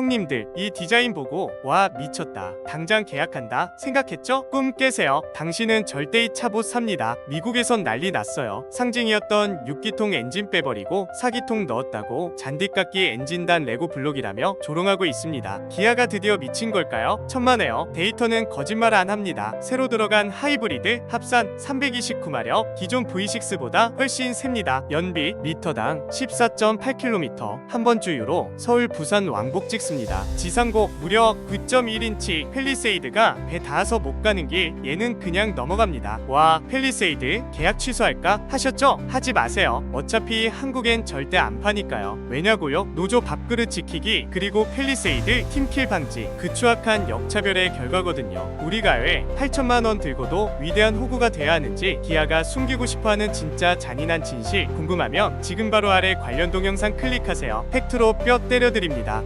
형님들 이 디자인 보고 와 미쳤다. 당장 계약한다 생각했죠? 꿈 깨세요. 당신은 절대 이 차 못 삽니다. 미국에선 난리 났어요. 상징이었던 6기통 엔진 빼버리고 4기통 넣었다고 잔디깎기 엔진단 레고 블록이라며 조롱하고 있습니다. 기아가 드디어 미친 걸까요? 천만에요. 데이터는 거짓말 안 합니다. 새로 들어간 하이브리드 합산 329마력 기존 V6보다 훨씬 셉니다. 연비 미터당 14.8km 한 번 주유로 서울 부산 왕복 찍습니다. 지상고 무려 9.1인치 펠리세이드가 배 닿아서 못 가는 길 얘는 그냥 넘어갑니다. 와 펠리세이드 계약 취소할까 하셨죠? 하지 마세요. 어차피 한국엔 절대 안 파니까요. 왜냐고요? 노조 밥그릇 지키기 그리고 펠리세이드 팀킬 방지. 그 추악한 역차별의 결과거든요. 우리가 왜 8천만 원 들고도 위대한 호구가 돼야 하는지 기아가 숨기고 싶어하는 진짜 잔인한 진실 궁금하면 지금 바로 아래 관련 동영상 클릭하세요. 팩트로 뼈 때려드립니다